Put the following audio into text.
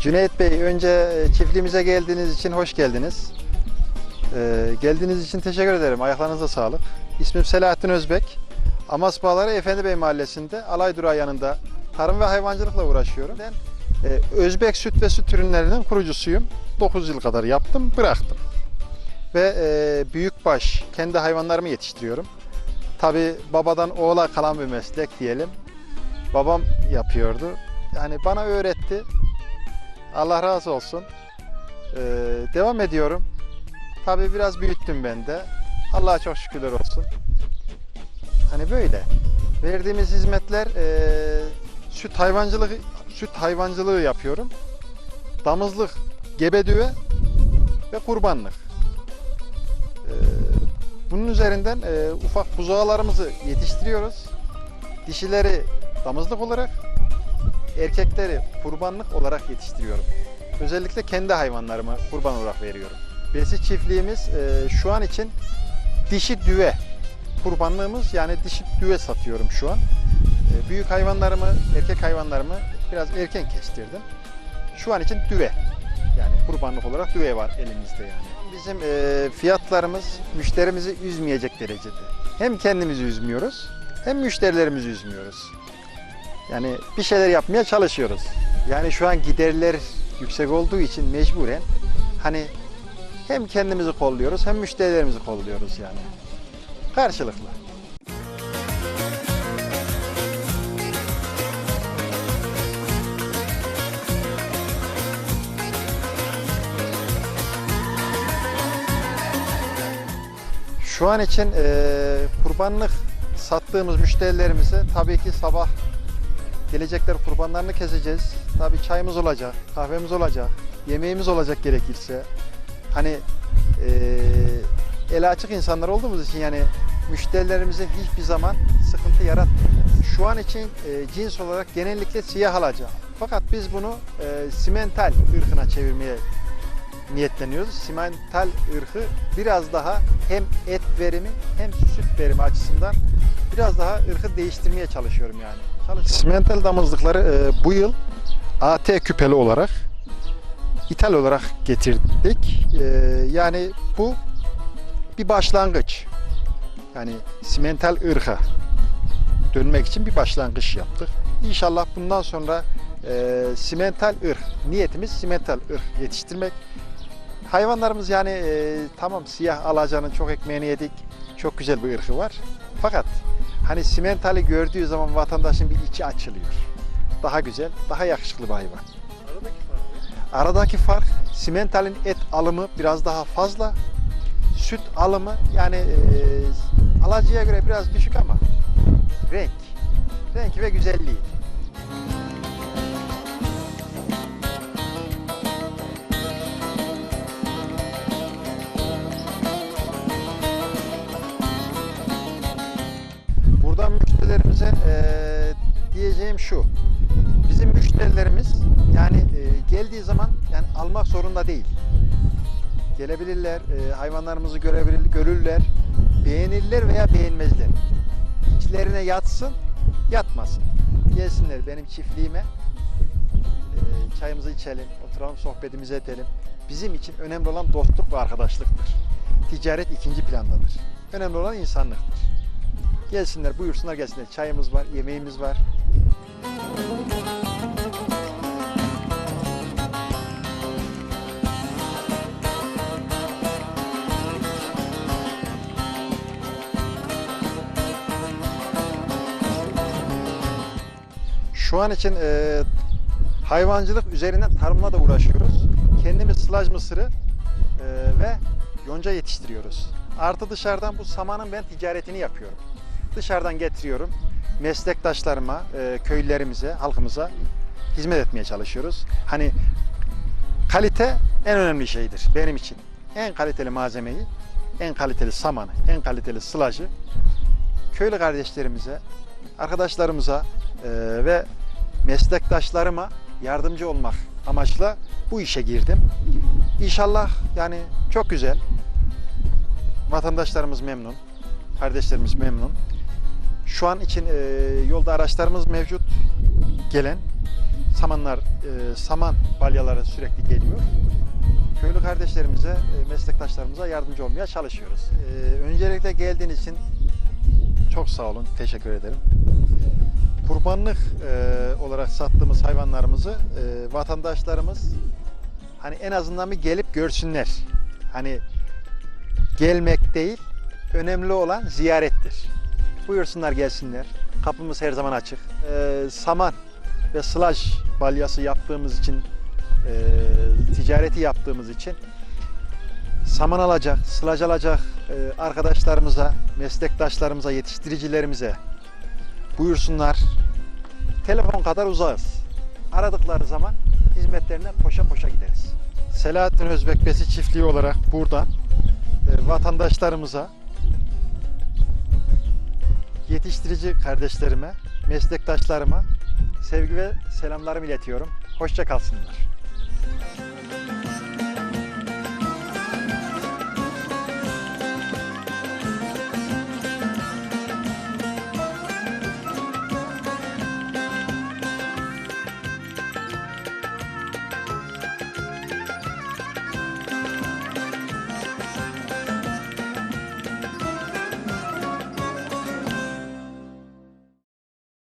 Cüneyt Bey önce e, çiftliğimize geldiğiniz için hoş geldiniz. Ee, geldiğiniz için teşekkür ederim. Ayaklarınıza sağlık. İsmim Selahattin Özbek. Amas Bağları Efendi Bey Mahallesi'nde Alay Durağı yanında tarım ve hayvancılıkla uğraşıyorum. Ben e, Özbek süt ve süt ürünlerinin kurucusuyum. 9 yıl kadar yaptım, bıraktım. Ve e, büyükbaş kendi hayvanlarımı yetiştiriyorum. Tabi babadan oğula kalan bir meslek diyelim. Babam yapıyordu. Yani bana öğretti. Allah razı olsun. Ee, devam ediyorum. Tabii biraz büyüttüm ben de. Allah'a çok şükürler olsun. Hani böyle. Verdiğimiz hizmetler ee, süt hayvancılığı süt hayvancılığı yapıyorum. Damızlık, gebe düve ve kurbanlık. Ee, bunun üzerinden ee, ufak buzağılarımızı yetiştiriyoruz. Dişileri damızlık olarak, erkekleri kurbanlık olarak yetiştiriyorum. Özellikle kendi hayvanlarıma kurban olarak veriyorum. Besi çiftliğimiz e, şu an için dişi düve kurbanlığımız yani dişi düve satıyorum şu an. E, büyük hayvanlarımı, erkek hayvanlarımı biraz erken kestirdim. Şu an için düve. Yani kurbanlık olarak düve var elimizde yani. Bizim e, fiyatlarımız müşterimizi üzmeyecek derecede. Hem kendimizi üzmüyoruz hem müşterilerimizi üzmüyoruz. Yani bir şeyler yapmaya çalışıyoruz. Yani şu an giderler yüksek olduğu için mecburen hani hem kendimizi kolluyoruz hem müşterilerimizi kolluyoruz yani. Karşılıklı. Şu an için eee, kurbanlık sattığımız müşterilerimize tabii ki sabah gelecekler kurbanlarını keseceğiz. Tabii çayımız olacak, kahvemiz olacak, yemeğimiz olacak gerekirse. Hani eee eli açık insanlar olduğumuz için yani müşterilerimize hiçbir zaman sıkıntı yaratmayacağız. Şu an için eee, cins olarak genellikle siyah alacak. Fakat biz bunu eee, simental ırkına çevirmeye niyetleniyoruz. Simental ırkı biraz daha hem et verimi hem süt verimi açısından biraz daha ırkı değiştirmeye çalışıyorum yani. Simental damızlıkları e, bu yıl AT küpeli olarak ithal olarak getirdik. E, yani bu bir başlangıç. Yani simental ırka dönmek için bir başlangıç yaptık. İnşallah bundan sonra e, simental ırk, niyetimiz simental ırk yetiştirmek. Hayvanlarımız yani e, tamam siyah alacanın çok ekmeğini yedik. Çok güzel bir ırkı var. Fakat hani simentali gördüğü zaman vatandaşın bir içi açılıyor. Daha güzel, daha yakışıklı bir hayvan. Aradaki fark simentalin et alımı biraz daha fazla. Süt alımı yani e, alacıya göre biraz düşük ama renk. Renk ve güzelliği. Geldiği zaman yani almak zorunda değil. Gelebilirler, eee, hayvanlarımızı görebilir, görürler, beğenirler veya beğenmezler. İçlerine yatsın, yatmasın. Gelsinler benim çiftliğime, eee, çayımızı içelim, oturalım sohbetimizi edelim. Bizim için önemli olan dostluk ve arkadaşlıktır. Ticaret ikinci plandadır. Önemli olan insanlıktır. Gelsinler, buyursunlar gelsinler. Çayımız var, yemeğimiz var. Şu an için e, hayvancılık üzerinden tarımla da uğraşıyoruz. Kendimiz sılaj mısırı e, ve yonca yetiştiriyoruz. Artı dışarıdan bu samanın ben ticaretini yapıyorum. Dışarıdan getiriyorum. Meslektaşlarıma, e, köylülerimize, halkımıza hizmet etmeye çalışıyoruz. Hani kalite en önemli şeydir benim için. En kaliteli malzemeyi, en kaliteli samanı, en kaliteli sılacı köylü kardeşlerimize, arkadaşlarımıza e, ve meslektaşlarıma yardımcı olmak amaçla bu işe girdim. İnşallah yani çok güzel. Vatandaşlarımız memnun, kardeşlerimiz memnun. Şu an için e, yolda araçlarımız mevcut gelen. samanlar, e, saman balyaları sürekli geliyor. Köylü kardeşlerimize, e, meslektaşlarımıza yardımcı olmaya çalışıyoruz. E, öncelikle geldiğiniz için çok sağ olun, teşekkür ederim. Kurbanlık e, olarak sattığımız hayvanlarımızı e, vatandaşlarımız hani en azından bir gelip görsünler. Hani gelmek değil, önemli olan ziyarettir. Buyursunlar gelsinler. Kapımız her zaman açık. E, saman ve sılaj balyası yaptığımız için, e, ticareti yaptığımız için saman alacak, sılaj alacak e, arkadaşlarımıza, meslektaşlarımıza, yetiştiricilerimize buyursunlar. Telefon kadar uzağız. Aradıkları zaman hizmetlerine koşa koşa gideriz. Selahattin Özbek Besi Çiftliği olarak buradan e, vatandaşlarımıza, yetiştirici kardeşlerime, meslektaşlarıma sevgi ve selamlarımı iletiyorum. Hoşça kalsınlar.